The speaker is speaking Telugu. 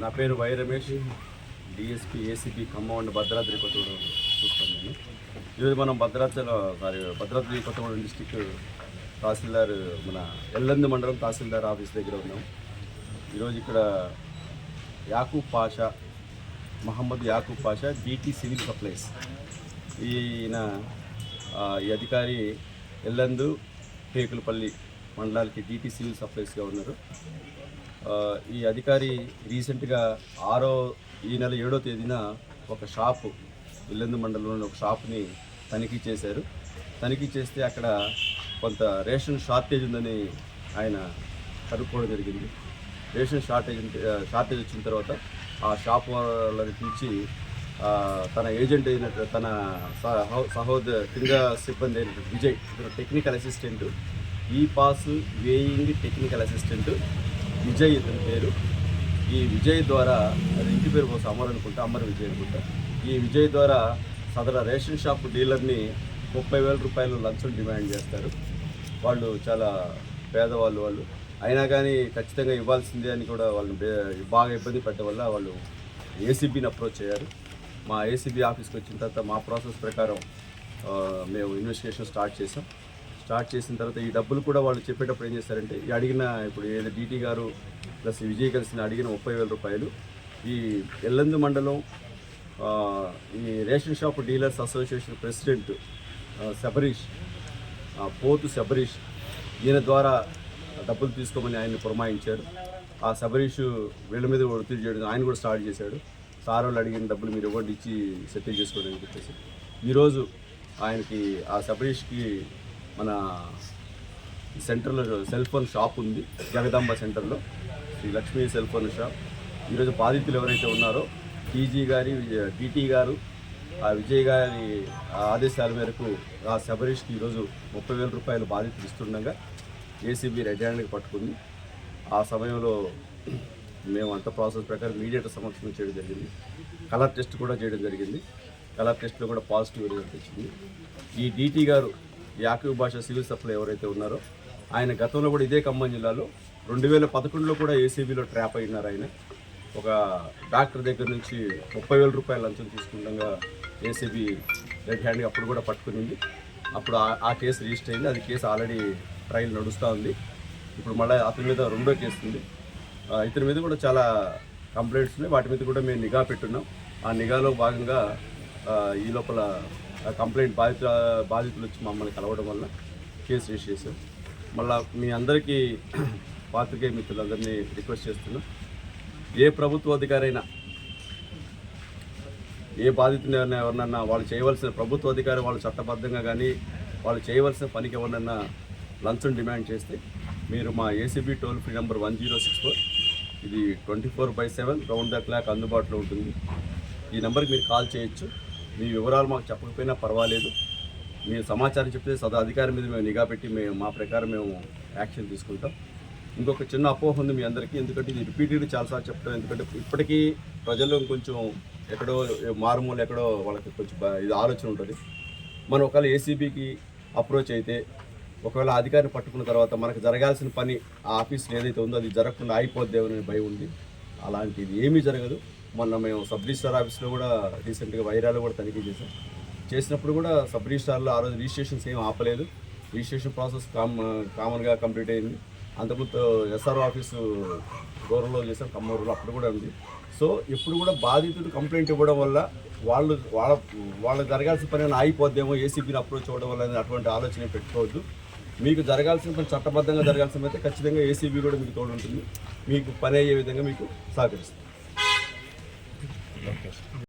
నా పేరు Y Ramesh. DSP ACP Khammam Bhadradri Kothagudem చూస్తాం నేను. ఈరోజు మనం భద్రాచలం సారీ భద్రాద్రి కొత్తగూడెం డిస్టిక్ తహసీల్దార్ మన ఎల్లంది మండలం తహసీల్దార్ ఆఫీస్ దగ్గర ఉన్నాం. ఈరోజు ఇక్కడ Yakub Pasha Mohammed Yakub Pasha DT civil supplies ఈయన ఈ అధికారి ఎల్లందు పేకులపల్లి మండలానికి డిటి సివిల్ సప్లైస్గా ఉన్నారు. ఈ అధికారి రీసెంట్గా ఆరో ఈ నెల ఏడో తేదీన ఒక షాపు ఇల్లెందు మండలంలోని ఒక షాప్ని తనిఖీ చేశారు. తనిఖీ చేస్తే అక్కడ కొంత రేషన్ షార్టేజ్ ఉందని ఆయన కనుక్కోవడం జరిగింది. రేషన్ షార్టేజ్ షార్టేజ్ వచ్చిన తర్వాత ఆ షాప్ వాళ్ళని పిలిచి తన ఏజెంట్ అయిన తన సహో- సహోదర కింద సిబ్బంది అయిన విజయ్ ఇతను టెక్నికల్ అసిస్టెంట్. ఈ pass weighing technical assistant. Vijay ఇతని పేరు. ఈ విజయ్ ద్వారా అది ఇంటి పేరు కోసం అమర్ అనుకుంటా అమర్ విజయ్ అనుకుంటా. ఈ విజయ్ ద్వారా సదర రేషన్ షాప్ డీలర్ని ముప్పై వేల రూపాయలు లంచం డిమాండ్ చేస్తారు. వాళ్ళు చాలా పేదవాళ్ళు వాళ్ళు. అయినా కానీ ఖచ్చితంగా ఇవ్వాల్సిందే అని కూడా వాళ్ళని బాగా ఇబ్బంది పెట్టడం వల్ల వాళ్ళు ఏసీబీని అప్రోచ్ అయ్యారు. మా ఏసీబీ ఆఫీస్కి వచ్చిన తర్వాత మా ప్రాసెస్ ప్రకారం మేము ఇన్వెస్టిగేషన్ స్టార్ట్ చేసాం స్టార్ట్ చేసిన తర్వాత ఈ డబ్బులు కూడా వాళ్ళు చెప్పేటప్పుడు ఏం చేస్తారంటే ఈ అడిగిన ఇప్పుడు ఏదో డీటీ గారు ప్లస్ విజయ్ కలిసిన అడిగిన ముప్పై వేల రూపాయలు ఈ ఎల్లందు మండలం ఈ ration shop dealers association president Sabarish Pothu Sabarish ఈయన ద్వారా డబ్బులు తీసుకోమని ఆయన్ని పురమాయించారు. ఆ శబరీష్ వీళ్ళ మీద ఒత్తిడి చేయడం ఆయన కూడా స్టార్ట్ చేశాడు. సార్ వాళ్ళు అడిగిన డబ్బులు మీరు ఇవ్వండి ఇచ్చి సెటిల్ చేసుకోండి అని చెప్పేసి. ఈరోజు ఆయనకి ఆ శబరీష్కి మన సెంటర్లో సెల్ ఫోన్ షాప్ ఉంది జగదాంబ సెంటర్లో. Sri Lakshmi cell phone shop. ఈరోజు బాధితులు ఎవరైతే ఉన్నారో టీజీ గారి డిటి గారు ఆ విజయ్ గారి ఆదేశాల మేరకు ఆ శబరీష్కి ఈరోజు ముప్పై వేల రూపాయలు బాధితులు ఇస్తుండగా ఏసీబీ రెడ్ హ్యాండ్కి పట్టుకుంది. ఆ సమయంలో మేము అంత ప్రాసెస్ ప్రకారం మీడియేటర్ సమక్షంలో చేయడం జరిగింది. కలర్ టెస్ట్ కూడా చేయడం జరిగింది. కలర్ టెస్ట్లో కూడా పాజిటివ్ రిజల్ట్ వచ్చింది. ఈ డీటీ గారు యాకూబ్ భాష సివిల్ సప్లై ఎవరైతే ఉన్నారో ఆయన గతంలో కూడా ఇదే ఖమ్మం జిల్లాలో రెండు వేల పదకొండులో కూడా ఏసీబీలో ట్రాప్ అయినారు ఆయన. ఒక డాక్టర్ దగ్గర నుంచి ముప్పై వేల రూపాయల లంచం తీసుకుండగా ఏసీబీ రెడ్ హ్యాండ్గా అప్పుడు కూడా పట్టుకునింది అప్పుడు ఆ- కేసు రిజిస్టర్ అయింది. అది కేసు ఆల్రెడీ ట్రయల్ నడుస్తూ ఉంది. ఇప్పుడు మళ్ళీ అతని మీద రెండో కేసు ఉంది. ఇతని మీద కూడా చాలా కంప్లైంట్స్ ఉన్నాయి. వాటి మీద కూడా మేము నిఘా పెట్టున్నాం. ఆ నిఘాలో భాగంగా ఈ లోపల కంప్లైంట్ బాధిత బాధితులు వచ్చి మమ్మల్ని కలవడం వల్ల కేసు రిజిస్టర్ చేశారు. మళ్ళీ మీ అందరికీ పాత్రికేయ మిత్రులందరినీ రిక్వెస్ట్ చేస్తున్నాం ఏ ప్రభుత్వ అధికారైనా ఏ బాధితుని ఎవరినన్నా వాళ్ళు చేయవలసిన ప్రభుత్వ అధికారి వాళ్ళు చట్టబద్ధంగా కానీ వాళ్ళు చేయవలసిన పనికి ఎవరినన్నా లంచం డిమాండ్ చేస్తే మీరు మా ACB toll free number one zero six four ఇది twenty four by seven round the clock అందుబాటులో ఉంటుంది. ఈ నెంబర్కి మీరు కాల్ చేయొచ్చు. మీ వివరాలు మాకు చెప్పకపోయినా పర్వాలేదు. మీరు సమాచారం చెప్తే సదా అధికారి మీద మేము నిఘా పెట్టి మేము మా ప్రకారం మేము యాక్షన్ తీసుకుంటాం. ఇంకొక చిన్న అపోహ ఉంది మీ అందరికీ ఎందుకంటే ఇది రిపీటెడ్ చాలాసార్లు చెప్తాం ఎందుకంటే ఇప్పటికీ ప్రజల్లో కొంచెం ఎక్కడో మారుమూల ఎక్కడో వాళ్ళకి కొంచెం ఇది ఆలోచన ఉంటుంది. మనం ఒకవేళ ఏసీబీకి అప్రోచ్ అయితే ఒకవేళ అధికారిని పట్టుకున్న తర్వాత మనకు జరగాల్సిన పని ఆ ఆఫీస్లో ఏదైతే ఉందో అది జరగకుండా అయిపోద్దేమని భయం ఉంది. అలాంటిది ఏమీ జరగదు. మొన్న మేము సబ్ రిజిస్టార్ ఆఫీస్లో కూడా రీసెంట్గా వైరాలు కూడా తనిఖీ చేసాం చేసినప్పుడు కూడా సబ్ రిజిస్టార్లో ఆ రోజు రిజిస్ట్రేషన్స్ ఏం ఆపలేదు. రిజిస్ట్రేషన్ ప్రాసెస్ కామ్ కామన్గా కంప్లీట్ అయింది. అంతకుముందు ఎస్ఆర్ఓ ఆఫీసు గౌరవంలో చేసాం కమ్మూరులో అప్పుడు కూడా ఉంది. సో ఇప్పుడు కూడా బాధితులు కంప్లైంట్ ఇవ్వడం వల్ల వాళ్ళు వాళ్ళ వాళ్ళకి జరగాల్సిన పని ఆగిపోద్దేమో ఏసీబీని అప్రోచ్ అవ్వడం వల్ల అనేది అటువంటి ఆలోచన పెట్టుకోవద్దు. మీకు జరగాల్సిన పని చట్టబద్ధంగా జరగాల్సిన అయితే ఖచ్చితంగా ఏసీబీ కూడా మీకు తోడు ఉంటుంది మీకు పని అయ్యే విధంగా మీకు సహకరిస్తుంది. blood test.